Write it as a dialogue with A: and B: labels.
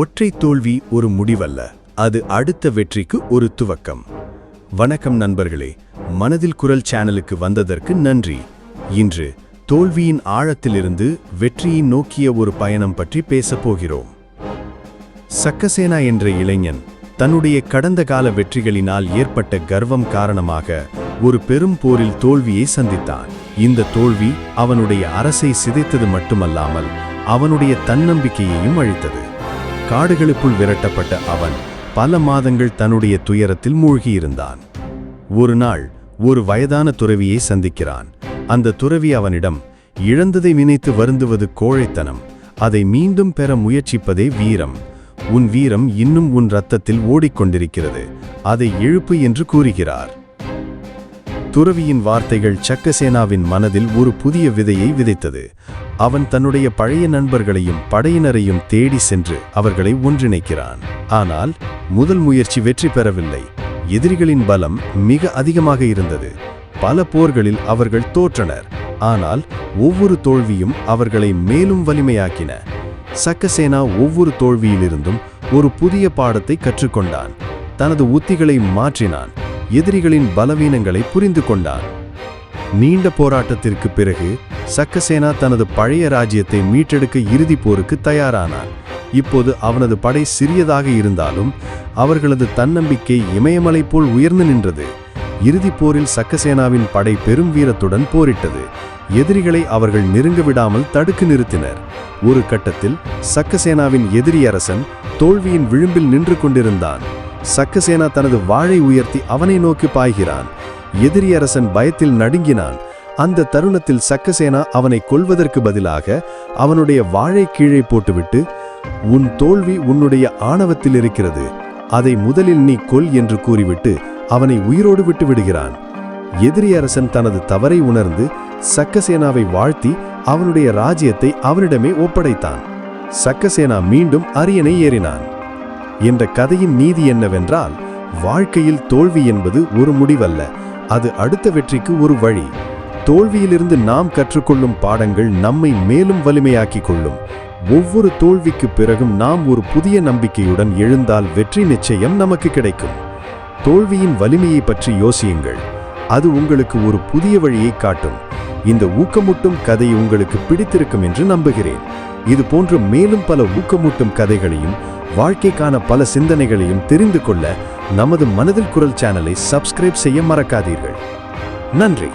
A: ஒற்றை தோல்வி ஒரு முடிவல்ல. அது அடுத்த வெற்றிக்கு ஒரு துவக்கம். வணக்கம் நண்பர்களே மனதில் குரல் சேனலுக்கு வந்ததற்கு நன்றி. இன்று தோல்வியின் ஆழத்திலிருந்து வெற்றியை நோக்கிய ஒரு பயணம் பற்றி பேசப் போகிறோம். சக்கசேனா என்ற இளைஞன் தன்னுடைய கடந்த கால வெற்றிகளினால் ஏற்பட்ட கர்வம் காரணமாக ஒரு பெரும் போரில் தோல்வியை சந்தித்தான். இந்த தோல்வி அவனுடைய அரசை சிதைத்தது மட்டுமல்லாமல் அவனுடைய தன்னம்பிக்கையையும் அழித்தது. காடுகளுக்குள் விரட்டப்பட்ட அவன் பல மாதங்கள் தன்னுடைய துயரத்தில் மூழ்கியிருந்தான். ஒரு நாள் ஒரு வயதான துறவியை சந்திக்கிறான். அந்த துறவி அவனிடம் இழந்ததை நினைத்து வருந்துவது கோழைத்தனம். அதை மீண்டும் பெற முயற்சிப்பதே வீரம். உன் வீரம் இன்னும் உன் ரத்தத்தில் ஓடிக்கொண்டிருக்கிறது. அதை எழுப்பு என்று கூறுகிறார். துறவியின் வார்த்தைகள் சக்கசேனாவின் மனதில் ஒரு புதிய விதையை விதைத்தது. அவன் தன்னுடைய பழைய நண்பர்களையும் படையினரையும் தேடி சென்று அவர்களை ஒன்றிணைக்கிறான். ஆனால் முதல் முயற்சி வெற்றி பெறவில்லை. எதிரிகளின் பலம் மிக அதிகமாக இருந்தது. பல போர்களில் அவர்கள் தோற்றனர். ஆனால் ஒவ்வொரு தோல்வியும் அவர்களை மேலும் வலிமையாக்கின. சக்கசேனா ஒவ்வொரு தோல்வியிலிருந்தும் ஒரு புதிய பாடத்தை கற்றுக்கொண்டான். தனது உத்திகளை மாற்றினான். எதிரிகளின் பலவீனங்களை புரிந்து கொண்டான் நீண்ட போராட்டத்திற்கு பிறகு சக்கசேனா தனது பழைய ராஜ்யத்தை மீட்டெடுக்க இறுதிப் போருக்கு தயாரானார். இப்போது அவனது படை சிறியதாக இருந்தாலும் அவர்களது தன்னம்பிக்கை இமயமலை போல் உயர்ந்து நின்றது. இறுதிப் போரில் சக்கசேனாவின் படை பெரும் வீரத்துடன் போரிட்டது. எதிரிகளை அவர்கள் நெருங்க விடாமல் தடுக்கு நிறுத்தினர். ஒரு கட்டத்தில் சக்கசேனாவின் எதிரி அரசன் தோல்வியின் விளிம்பில் நின்று கொண்டிருந்தான். சக்கசேனா தனது வாழை உயர்த்தி அவனை நோக்கி பாய்கிறான். எதிரி அரசன் பயத்தில் நடுங்கினான். அந்த தருணத்தில் சக்கசேனா அவனை கொல்வதற்கு பதிலாக அவனுடைய வாழை கீழே போட்டுவிட்டு உன் தோல்வி உன்னுடைய ஆணவத்தில் இருக்கிறது. அதை முதலில் நீ கொல் என்று கூறிவிட்டு அவனை உயிரோடு விட்டு விடுகிறான். எதிரி அரசன் தனது தவறை உணர்ந்து சக்கசேனாவை வாழ்த்தி அவனுடைய ராஜ்யத்தை அவனிடமே ஒப்படைத்தான். சக்கசேனா மீண்டும் அரியணை ஏறினான். என்ற கதையின் நீதி என்னவென்றால் வாழ்க்கையில் தோல்வி என்பது ஒரு முடிவல்ல அது அடுத்த வெற்றிக்கு ஒரு வழி. தோல்வியிலிருந்து நாம் கற்றுக்கொள்ளும் பாடங்கள் நம்மை மேலும் வலிமையாக்கிக் கொள்ளும். ஒவ்வொரு தோல்விக்கு பிறகும் நாம் ஒரு புதிய நம்பிக்கையுடன் எழுந்தால் வெற்றி நிச்சயம் நமக்கு கிடைக்கும். தோல்வியின் வலிமையை பற்றி யோசியுங்கள். அது உங்களுக்கு ஒரு புதிய வழியை காட்டும். இந்த ஊக்கமூட்டும் கதை உங்களுக்கு பிடித்திருக்கும் என்று நம்புகிறேன். இது போன்ற மேலும் பல ஊக்கமூட்டும் கதைகளையும் வாழ்க்கைக்கான பல சிந்தனைகளையும் தெரிந்து கொள்ள நமது மனதில் குரல் சேனலை சப்ஸ்கிரைப் செய்ய மறக்காதீர்கள். நன்றி.